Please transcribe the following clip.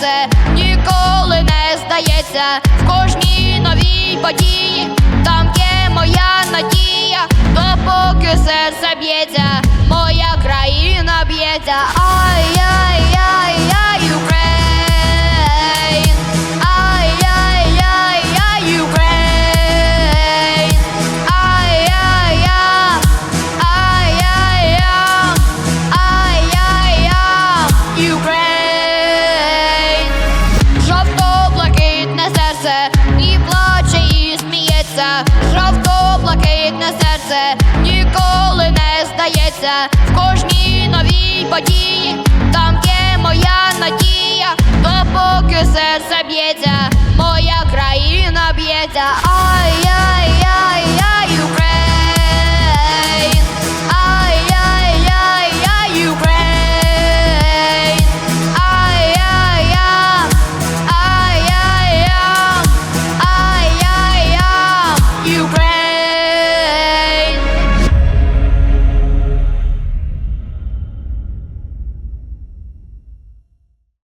серце ніколи не здається. В кожній новій події там є моя надія, допоки серце б'ється, моя країна б'ється. Ай-яй-яй-яй, сміється, жовто-блакитне серце ніколи не здається. В кожній новій події там є моя надія, допоки серце б'ється, моя країна б'ється. Ай!